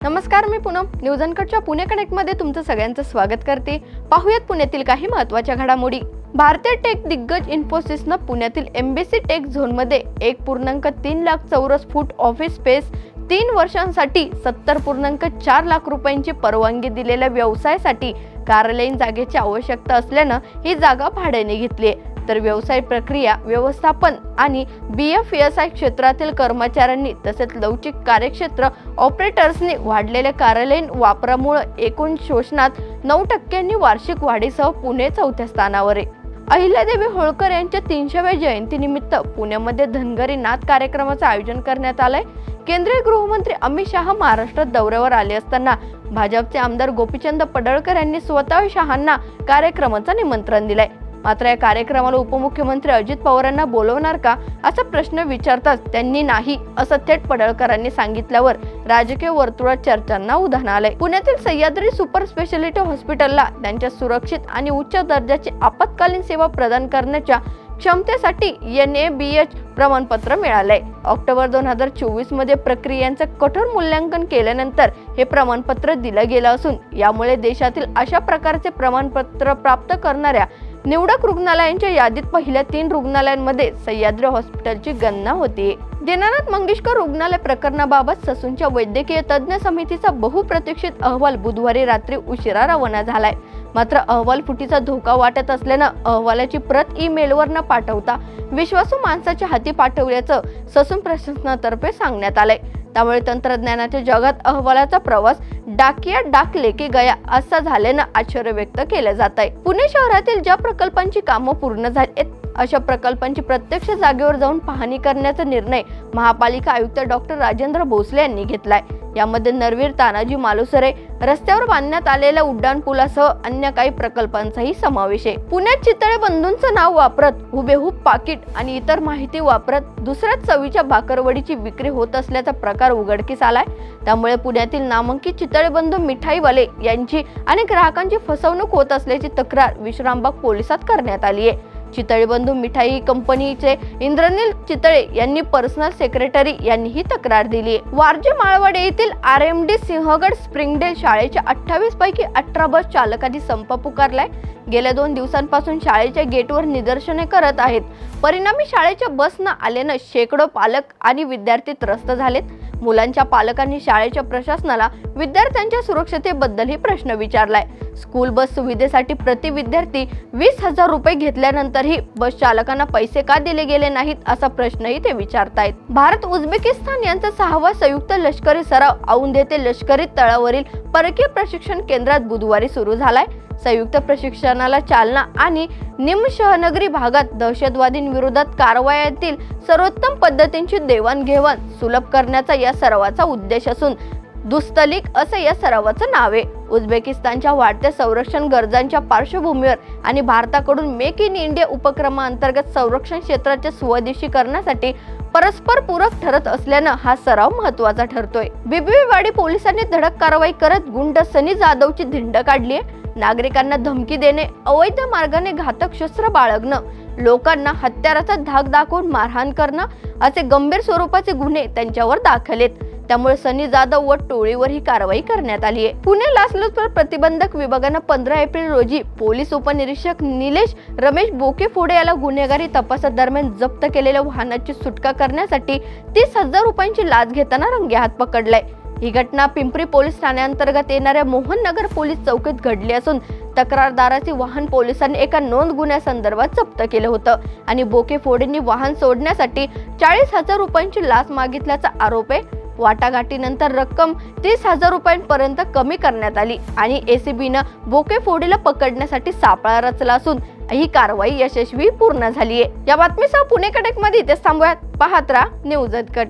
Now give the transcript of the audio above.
नमस्कार मी पूनम. न्यूज अनकटच्या पुणे कनेक्टमध्ये तुमचं सगळ्यांचं स्वागत करते. पाहूयात पुण्यातील काही महत्त्वाच्या घडामोडी. भारतीय टेक दिग्गज इन्फोसिसनं पुण्यातील एम्बेसी टेक झोनमध्ये एक पूर्णांक तीन लाख चौरस फूट ऑफिस स्पेस तीन वर्षांसाठी सत्तर पूर्णांक चार लाख रुपयांची परवानगी दिलेल्या व्यवसायासाठी कार्यालयीन जागेची आवश्यकता असल्यानं ही जागा भाड्याने घेतली आहे तर व्यवसाय प्रक्रिया व्यवस्थापन आणि बी एफ एस आय क्षेत्रातील कर्मचाऱ्यांनी तसेच लवचिक कार्यक्षेत्र ऑपरेटर्सनी वाढलेल्या कार्यालयीन वापरामुळे एकूण शोषणात नऊ टक्क्यांनी वार्षिक वाढीसह पुणे चौथ्या स्थानावर आहे अहिल्यादेवी होळकर यांच्या तीनशेव्या जयंतीनिमित्त पुण्यामध्ये धनगरी नाथ कार्यक्रमाचं आयोजन करण्यात आलंय. केंद्रीय गृहमंत्री अमित शहा महाराष्ट्रात दौऱ्यावर आले असताना भाजपचे आमदार गोपीचंद पडळकर यांनी स्वतः शहांना कार्यक्रमाचं निमंत्रण दिलंय. मात्र या कार्यक्रमाला उपमुख्यमंत्री अजित पवारांना बोलवणार का असा प्रश्न विचारताच त्यांनी नाही असं थेट पडळकरांनी सांगितल्यावर राजकीय वर्तुळात चर्चांना उधाण आलंय. पुण्यातील सह्याद्री सुपर स्पेशालिटी हॉस्पिटलला त्यांच्या सुरक्षित आणि उच्च दर्जाची आपत्कालीन सेवा प्रदान करण्याच्या क्षमतेसाठी एन ए बी एच प्रमाणपत्र मिळालंय. ऑक्टोबर दोन हजार चोवीसमध्ये प्रक्रियांचं कठोर मूल्यांकन केल्यानंतर हे प्रमाणपत्र दिलं गेलं असून यामुळे देशातील अशा प्रकारचे प्रमाणपत्र प्राप्त करणाऱ्या निवडक रुग्णालयांच्या यादीत पहिल्या तीन रुग्णालयांमध्ये सह्याद्री हॉस्पिटलची गणना होती. दीनानाथ मंगेशकर रुग्णालय प्रकरणाबाबत ससूनच्या वैद्यकीय तज्ज्ञ समितीचा बहुप्रतीक्षित अहवाल बुधवारी रात्री उशिरा रवाना झालाय. मात्र अहवाल फुटीचा धोका वाटत असल्यानं अहवालाची प्रत ई मेलवर न पाठवता विश्वासू माणसाच्या हाती पाठवल्याचं ससून प्रशासनातर्फे सांगण्यात आलंय. त्यामुळे तंत्रज्ञानाच्या जगात अहवालाचा प्रवास डाकिया डाकले की गया असा झाल्यानं आश्चर्य व्यक्त केलं जात आहे पुणे शहरातील ज्या प्रकल्पांची कामं पूर्ण झाली अशा प्रकल्पांची प्रत्यक्ष जागेवर जाऊन पाहणी करण्याचा निर्णय महापालिका आयुक्त डॉक्टर राजेंद्र भोसले यांनी घेतलाय. यामध्ये नरवीर तानाजी मालुसरे रस्त्यावर बांधण्यात आलेल्या उड्डाण पुलासह अन्य काही प्रकल्पांचाही समावेश आहे. पुण्यात चितळे बंधूंचं नाव वापरत हुबेहूब पाकिट आणि इतर माहिती वापरत दुसऱ्याच चवीच्या भाकरवडीची विक्री होत असल्याचा प्रकार उघडकीस आलाय. त्यामुळे पुण्यातील नामांकित चितळे बंधू मिठाईवाले यांची आणि ग्राहकांची फसवणूक होत असल्याची तक्रार विश्रामबाग पोलिसात करण्यात आली आहे. चितळेबंधू मिठाई कंपनीचे इंद्रनील चितळे यांनी पर्सनल सेक्रेटरी यांनी ही तक्रार दिली. आहे वारजे माळवाडे येथील R M D Sinhagad Springdale शाळेच्या अठ्ठावीस पैकी अठरा बस चालकांनी संप पुकारलाय. गेल्या दोन दिवसांपासून शाळेच्या गेटवर निदर्शने करत आहेत. परिणामी शाळेच्या बस न आल्यानं शेकडो पालक आणि विद्यार्थी त्रस्त झालेत. मुलांच्या पालकांनी शाळेच्या प्रशासनाला विद्यार्थ्यांच्या सुरक्षतेबद्दलही प्रश्न विचारलाय. स्कूल बस सुविधेसाठी प्रति विद्यार्थी वीस हजार रुपये घेतल्यानंतरही बस चालकांना पैसे का दिले गेले नाहीत असा प्रश्नही ते विचारतायत. भारत उझबेकिस्तान यांचा सहावा संयुक्त लष्करी सराव औंध येथे लष्करी तळावरील परकीय प्रशिक्षण केंद्रात बुधवारी सुरू झालाय. संयुक्त प्रशिक्षणाला चालना आणि निमशहनगरी भागात दहशतवादींविरोधात कारवायातील सर्वोत्तम पद्धतींची देवाणघेवाण सुलभ करण्याचा या सरावाचा उद्देश असून दुस्तलिक असं या सरावाचं नाव आहे. उझबेकिस्तानच्या वाढत्या संरक्षण गरजांच्या पार्श्वभूमीवर आणि भारताकडून मेक इन इंडिया उपक्रमाअंतर्गत संरक्षण क्षेत्राच्या स्वदेशीकरणासाठी परस्पर पूरक ठरत असल्यानं हा सराव महत्त्वाचा ठरतोय. बिबिवाडी पोलिसांनी धडक कारवाई करत गुंड सनी जाधवची धिंड काढली आहे नागरिकांना धमकी देणे अवैध मार्गाने घातक शस्त्र बाळगणं लोकांना हत्याराचा धाक दाखवून मारहाण करणं असे गंभीर स्वरूपाचे गुन्हे त्यांच्यावर दाखल आहेत. त्यामुळे सनी जाधव व टोळीवर ही कारवाई करण्यात आली आहे. पुणे लाचलुचपत प्रतिबंधक विभागानं पंधरा एप्रिल रोजी पोलीस उपनिरीक्षक निलेश रमेश बोकेफोडे याला गुन्हेगारी तपासादरम्यान जप्त केलेल्या वाहनाची सुटका करण्यासाठी तीस हजार रुपयांची लाच घेताना रंगेहात पकडलाय. ही घटना पिंपरी पोलीस ठाण्याअंतर्गत येणाऱ्या मोहन नगर पोलीस चौकीत घडली असून तक्रारदाराचे वाहन पोलिसांनी एका नोंद गुन्ह्यासंदर्भात जप्त केलं होतं आणि बोके फोडेंनी वाहन सोडण्यासाठी चाळीस हजार रुपयांची लाच मागितल्याचा आरोप आहे. वाटाघाटीनंतर रक्कम तीस हजार रुपयांपर्यंत कमी करण्यात आली आणि एसीबीनं बोके फोडीला पकडण्यासाठी सापळा रचला असून ही कारवाई यशस्वी पूर्ण झाली आहे या बातमीसह पुणे कटकमध्ये इथेच थांबूयात. पाहत राहा न्यूज कट